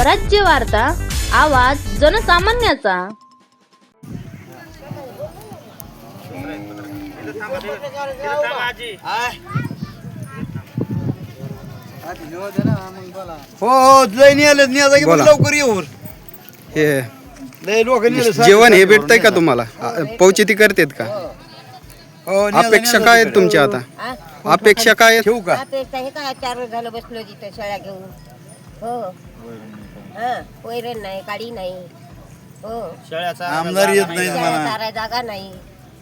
स्वराज्य वार्ता आवाज जनसामान्याचा. हो हो लय नेलं न्यायचं की बोला. मग लवकर येऊन हे लय लोक नेलं जेवण हे भेटतंय का तुम्हाला? पौचिती करतेत का? हो न्यायचं, अपेक्षा काय आहेत तुमच्या आता? अपेक्षा काय आहेत? ठेवू का? आता हे काय चार वर्ष झालं बसलो तिथं शाळा घेऊन. हो. हा वैरण नाही काडी नाही. हो. शेळ्याचा आमदार येत नाही. चारा जागा नाही.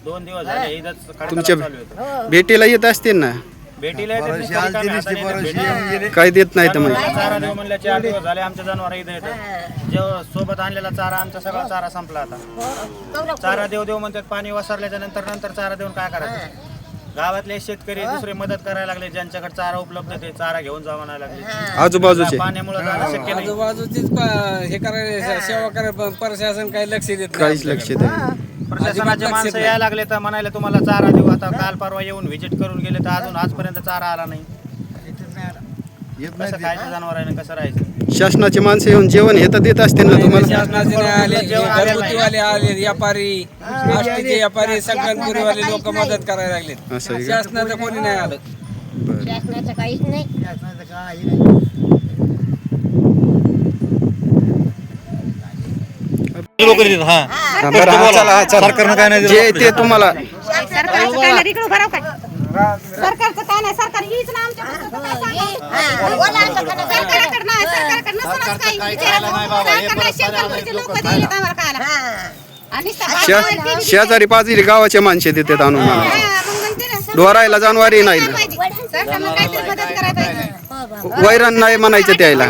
दोन दिवस झाले इथंच खडकाला तुमच्या चालू आहे. हो. भेटीला येत असतील ना? भेटीला येतात परशी नुसतं आलती रिकामे नसती हाताने परशी येतात. येऊन गेले. काय देत नाही तर म्हणजे जनावरांना चारा देऊ म्हणल्या चार दिवस झाले आमच्या जनावर इथं येतात हा. जेव्हा सोबत आणलेला चारा आमचा सगळा चारा संपला आता. हो. कवरा चारा देऊ देऊ म्हणतात पाणी वसरल्याच्या नंतर नंतर चारा देऊन काय करायचं? गावातले शेतकरी दुसरे मदत करायला लागले ज्यांच्याकडे चारा उपलब्ध ते चारा घेऊन जा म्हणायला लागले आजूबाजूचे. पाण्यामुळे जाणं शक्य नाही. आजूबाजूचीच प- हे करायला सेवा करायला प्रशासन काही लक्ष देत नाही काहीच लक्ष देत नाही. प्रशासनाचे माणसं यायला लागले तर म्हणाले तुम्हाला चारा देऊ आता काल परवा येऊन व्हिजिट करून गेले तर अजून आजपर्यंत चारा आला नाही. येत नाही कसं खायचं जनावरांनी कसं राहायचं? शासनाची माणसं येऊन जेवण हे तर देत असतील ना तुम्हाला? शासनाचे नाही आले. घरगुतीवाले आले व्यापारी. आष्टीचे व्यापारी संक्रांतपुरीवाले लोक मदत करायला लागलेत. असं आहे का? शासनाचं कोणी नाही आलं. शासनाचं काहीच नाही. लोक देतात हा. हा, बरं. हा, चला हा, चला. सरकारनं काय नाही जे ते तुम्हाला सरकारचं काय नाही रिकडू भराव काय? सरकारचं शे- शेजारी पाजली गावाचे माणसे देतात आणून मला. डोरायला जानवारी नाही वैरण नाही म्हणायचं त्याला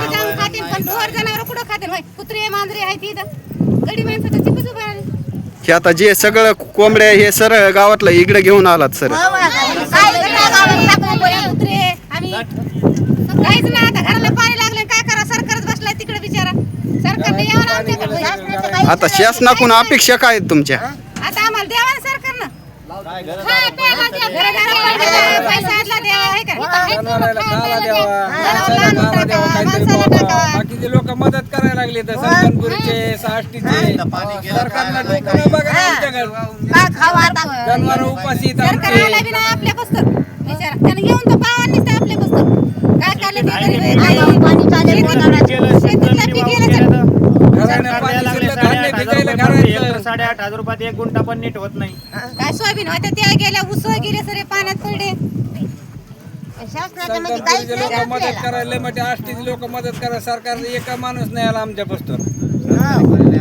कुत्रे मांजरे आहेत इथं गडी माणसं राहिली. हे आता जे सगळं कोंबड्या हे सरळ गावातलं इकडे घेऊन आलात सर हो, काय करणार गावाला टाकून बैल, कुत्रे आम्ही काहीच नाही आता घराला पाणी लागलं काय करा? सरकारच बसलाय तिकडे बिचारा. सरकारने यावं ना आमच्याकडे. शासनाचं काही- आता शासनाकडून अपेक्षा काय आहेत तुमच्या? आता आम्हाला द्यावा ना सरकारनं. प्यायला द्या, घराघरा पाणी द्या, पैसा आदला द्या, हे का? जनावराला खायला द्यावा जनावराला माणसाला खायला द्यावा टाकावा, काहीतरी माणसाला बाबा. टाकावा. बाकीचे लोक मदत करायला लागले तर संक्रांतपुरीचे साष्टीचे. सरकारला डोकं नाही बघा आमच्याकडे. काय खावं आता? जनावर उपाशी आहेत सरकार आमचे. आला बी नाही आपल्या पुस्तक बिचारा त्यानं घेऊन तर पावा नुसतं आपले पुस्तक काय काढले ते तरी वेळ नाही. पाणी चालेल शेतीतलं- शेतीतलं पीक गेलं तर घराने पाणी शिल्लक धान्य पिकायला घराचं. साडेआठ हजार रुपयात एक गुंठा पण नीट होत नाही. काय सोयाबीन होते त्या गेल्या उस गेले सरे पाण्यात पडले शासनाचं म्हणजे काहीच संक्रांतपुरीचे नाही लोक मदत आपल्याला. करायला मोठे आष्टीचे लोक मदत करायला सरकार एका माणूस नाही आला आमच्या पुस्तक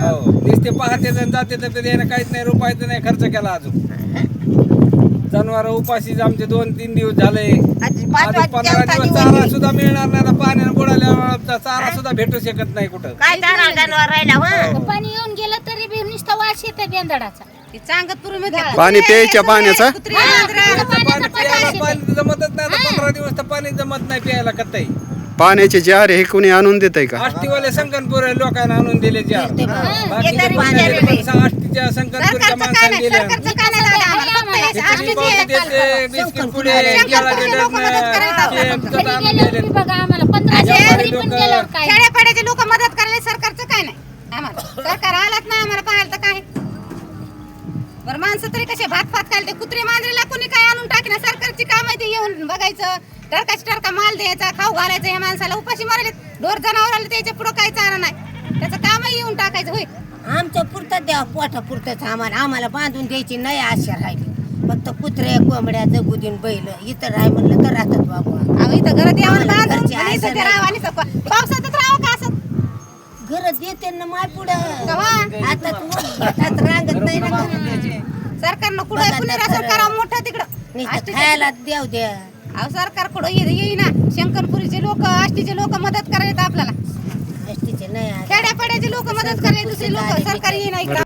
हो. नुसते पाहते जाते तर त्याने काहीच नाही रुपयाचं नाही खर्च केला अजून. जनावर उपाशीच आमचे दोन तीन दिवस झाले. आधी वाजता पंधरा दिवस चारा आहे. सुद्धा मिळणार नाही पाण्यानं बुडाल्या चारा सुद्धा भेटू शकत नाही कुठं. काय चारा जनावर राहिला हो? पाणी येऊन गेलं तरी बी नुसता वास येते बेंदडाचा. ते चांगत मध्ये पाणी प्यायच्या पाण्याचा? पाणी प्यायला पाणी जमतच नाही आता पंधरा दिवस तर पाणी जमत नाही प्यायला कत्ताई पाण्याचे जार हे कोणी आणून देत का? आष्टीवाले संकनपूर लोकांना आणून दिले पण पाणी पण आष्टीच्या संकनपूरच्या सरकारचं काय माणसाने नाही दिले. सरकारचं काय नाही खेड्यापाड्याचे लोक मदत करायला सरकारचं काय नाही? आम्हाला. सरकार आलाच नाही आम्हाला पाहायला तर काय? बरं माणसं तरी कसे भात फात खालते कुत्रे मांजरीला कोणी काय आणून टाकणार सरकारची काम आहे ते येऊन बघायचं. टरकाची टरका माल द्यायचा खाऊ घालायचं या माणसाला. उपाशी मारले ढोर जनावराला त्याच्या पुढं काही चारा नाही? त्याचं कामही येऊन टाकायचं होय. आमचं पुरतं द्या पोटा पुरतंच आम्हाला. आम्हाला बांधून द्यायची नाही आशा राहिली. फक्त कुत्रे कोंबड्या जगू देऊन बैल. इथं राह म्हणलं तर राहतात बाबू अहो इथं घरात यावं आम्हाला बांधून घरची आणि इथं आसं ते राहावं आणि इथं पा- पावसातच राहावं का असं? गरज येते ना माय पुढं. कवा? आता तू घरात रांगत नाही ना. सरकारनं कुठं कुणी रसन करावं मोठं तिकडं? नुसतं खायला देऊ द्या. अहो सरकार कुठं येईना. शंकरपुरीचे लोक आष्टीचे लोक मदत करायला आपल्याला. एसटीचे नाही आले. खेड्यापाड्याचे लोक मदत करायला दुसरे लोक सरकार येईना इकडं.